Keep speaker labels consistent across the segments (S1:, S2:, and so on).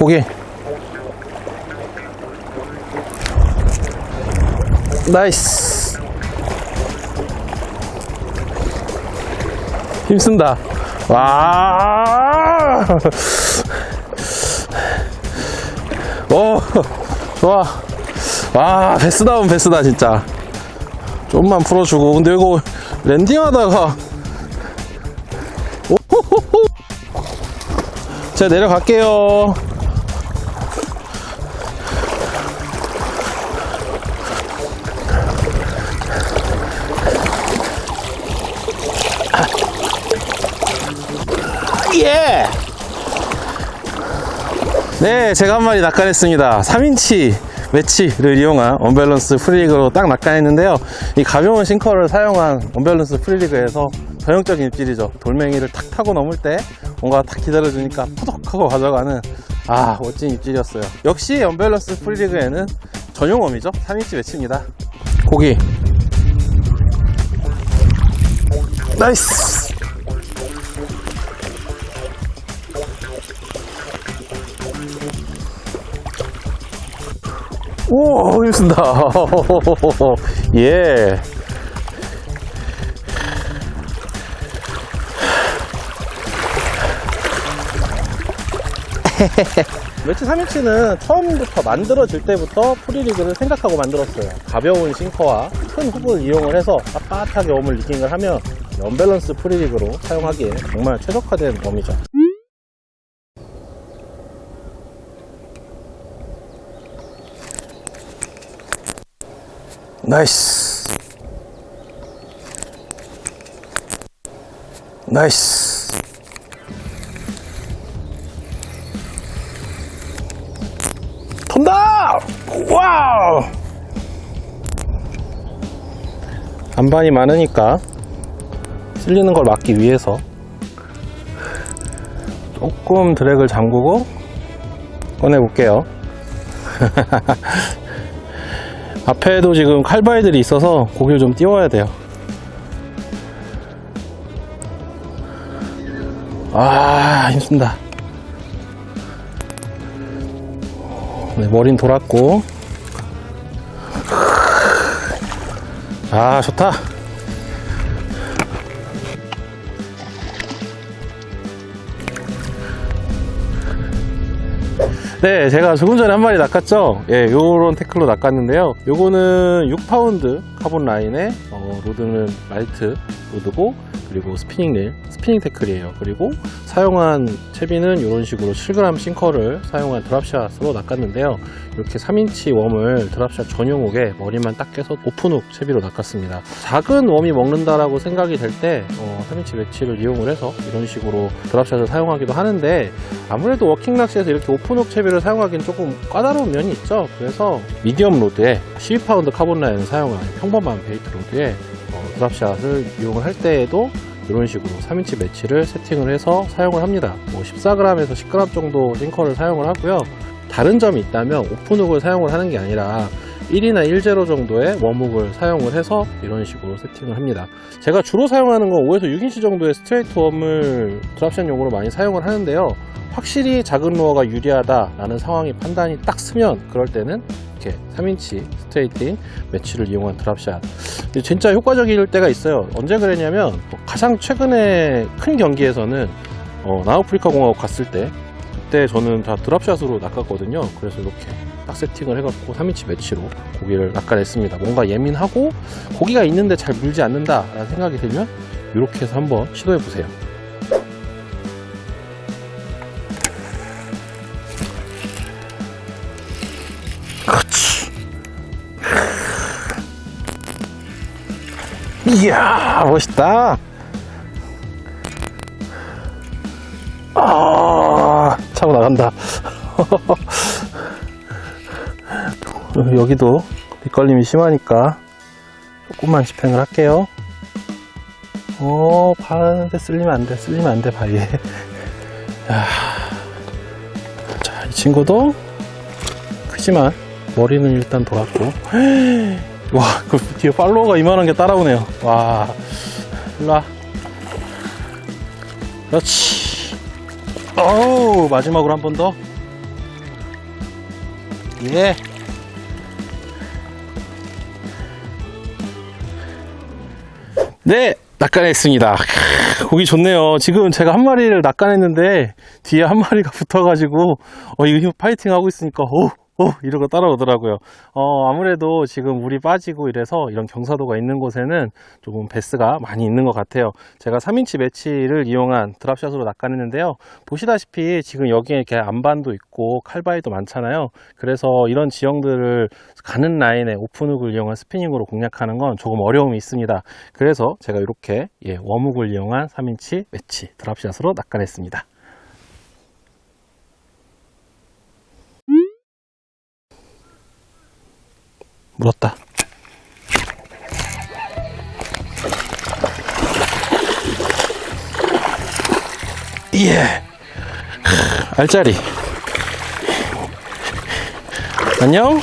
S1: 고기. 나이스. 힘쓴다. 와. 오, 좋아. 와, 베스다운 베스다, 진짜. 좀만 풀어주고. 근데 이거 랜딩하다가. 오호호호. 제가 내려갈게요. 예! 네, 제가 한 마리 낚아냈습니다. 3인치 매치를 이용한 언밸런스 프리리그로 딱 낚아냈는데요. 이 가벼운 싱커를 사용한 언밸런스 프리리그에서 전형적인 입질이죠. 돌멩이를 탁 타고 넘을 때 뭔가 탁 기다려주니까 푸덕 하고 가져가는 아, 멋진 입질이었어요. 역시 언밸런스 프리리그에는 전용어미죠. 3인치 매치입니다. 고기. 나이스! 오, 힘쓴다. 예. 매치 3인치는 처음부터 만들어질 때부터 프리리그를 생각하고 만들었어요. 가벼운 싱커와 큰 훅을 이용을 해서 빳빳하게 웜을 리깅을 하면 언밸런스 프리리그로 사용하기에 정말 최적화된 웜이죠. 나이스. 나이스. 턴다! 와우! 안반이 많으니까 쓸리는 걸 막기 위해서 조금 드랙을 잠그고 꺼내 볼게요 앞에도 지금 칼바위들이 있어서 고기를 좀 띄워야 돼요. 아, 힘쓴다. 네, 머린 돌았고. 아, 좋다. 네, 제가 조금 전에 한 마리 낚았죠? 예, 요런 태클로 낚았는데요. 요거는 6파운드 카본 라인에, 어, 로드는 라이트 로드고, 그리고 스피닝 릴, 스피닝 태클이에요. 그리고 사용한 채비는 이런 식으로 7g 싱커를 사용한 드랍샷으로 낚았는데요. 이렇게 3인치 웜을 드랍샷 전용욱에 머리만 딱 깨서 오픈훅 채비로 낚았습니다. 작은 웜이 먹는다라고 생각이 될 때, 어, 3인치 매치를 이용을 해서 이런 식으로 드랍샷을 사용하기도 하는데, 아무래도 워킹 낚시에서 이렇게 오픈훅 채비 를 사용하기는 조금 까다로운 면이 있죠. 그래서 미디엄 로드에 12파운드 카본 라인을 사용한 평범한 베이트 로드에 어, 드랍샷을 이용을 할 때에도 이런 식으로 3인치 매치를 세팅을 해서 사용을 합니다. 뭐 14g에서 10g 정도 싱커를 사용을 하고요. 다른 점이 있다면 오픈훅을 사용을 하는 게 아니라 1이나 1제로 정도의 웜훅을 사용을 해서 이런 식으로 세팅을 합니다. 제가 주로 사용하는 건 5에서 6인치 정도의 스트레이트 웜을 드랍샷용으로 많이 사용을 하는데요. 확실히 작은 루어가 유리하다라는 상황이 판단이 딱 쓰면 그럴 때는 이렇게 3인치 스트레이트인 매치를 이용한 드랍샷. 진짜 효과적일 때가 있어요. 언제 그랬냐면 가장 최근에 큰 경기에서는 어, 남아프리카 공화국 갔을 때 그때 저는 다 드랍샷으로 낚았거든요. 그래서 이렇게 딱 세팅을 해갖고 3인치 매치로 고기를 낚아냈습니다. 뭔가 예민하고 고기가 있는데 잘 물지 않는다 라는 생각이 들면 이렇게 해서 한번 시도해 보세요 이야, 멋있다. 아, 차고 나간다. 여기도 밑걸림이 심하니까 조금만 집행을 할게요. 어, 바는데 쓸리면 안 돼, 쓸리면 안 돼, 바위에. 야. 자, 이 친구도 크지만 머리는 일단 돌았고 와, 그 뒤에 팔로워가 이만한 게 따라오네요. 와, 일로와. 그렇지. 어우, 마지막으로 한 번 더. 예. 네, 낚아냈습니다. 크, 고기 좋네요. 지금 제가 한 마리를 낚아냈는데 뒤에 한 마리가 붙어가지고 어 이거 파이팅 하고 있으니까 오, 오 이러고 따라오더라고요. 어 아무래도 지금 물이 빠지고 이래서 이런 경사도가 있는 곳에는 조금 베스가 많이 있는 것 같아요. 제가 3인치 매치를 이용한 드랍샷으로 낚아냈는데요. 보시다시피 지금 여기에 이렇게 안반도 있고 칼바위도 많잖아요. 그래서 이런 지형들을 가는 라인에 오픈훅을 이용한 스피닝으로 공략하는 건 조금 어려움이 있습니다. 그래서 제가 이렇게 예, 웜훅을 이용한 3인치 매치 드랍샷으로 낚아냈습니다. 물었다. 예. 알짜리. 안녕.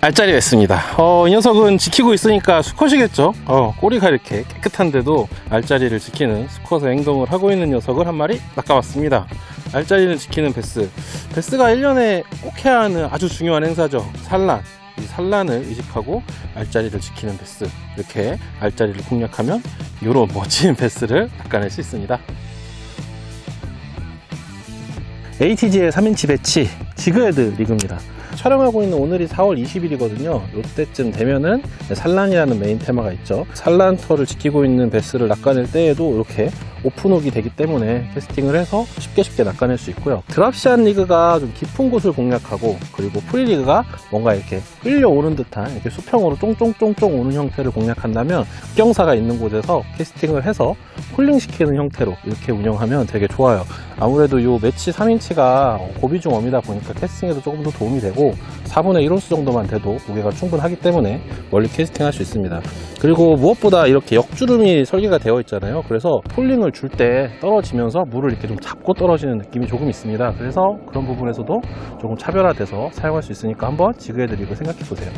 S1: 알짜리 냈습니다. 어, 이 녀석은 지키고 있으니까 수컷이겠죠. 어, 꼬리가 이렇게 깨끗한데도 알짜리를 지키는 수컷의 행동을 하고 있는 녀석을 한 마리 낚아봤습니다. 알짜리를 지키는 베스. 베스가 1년에 꼭 해야 하는 아주 중요한 행사죠. 산란. 이 산란을 의식하고 알짜리를 지키는 베스. 이렇게 알짜리를 공략하면 이런 멋진 베스를 낚아낼 수 있습니다. ATG의 3인치 배치 지그헤드 리그입니다. 촬영하고 있는 오늘이 4월 20일이거든요. 이때쯤 되면은 산란이라는 메인 테마가 있죠. 산란터를 지키고 있는 베스를 낚아낼 때에도 이렇게 오픈옥이 되기 때문에 캐스팅을 해서 쉽게 쉽게 낚아낼 수 있고요. 드랍샷 리그가 좀 깊은 곳을 공략하고 그리고 프리 리그가 뭔가 이렇게 끌려오는 듯한 이렇게 수평으로 쫑쫑쫑쫑 오는 형태를 공략한다면 흑경사가 있는 곳에서 캐스팅을 해서 홀링 시키는 형태로 이렇게 운영하면 되게 좋아요. 아무래도 이 매치 3인치가 고비 중 웜이다 보니까 캐스팅에도 조금 더 도움이 되고 4분의 1호수 정도만 돼도 무게가 충분하기 때문에 멀리 캐스팅 할 수 있습니다. 그리고 무엇보다 이렇게 역주름이 설계가 되어 있잖아요. 그래서 폴링을 줄 때 떨어지면서 물을 이렇게 좀 잡고 떨어지는 느낌이 조금 있습니다. 그래서 그런 부분에서도 조금 차별화돼서 사용할 수 있으니까 한번 지그헤드 리그 생각해 보세요.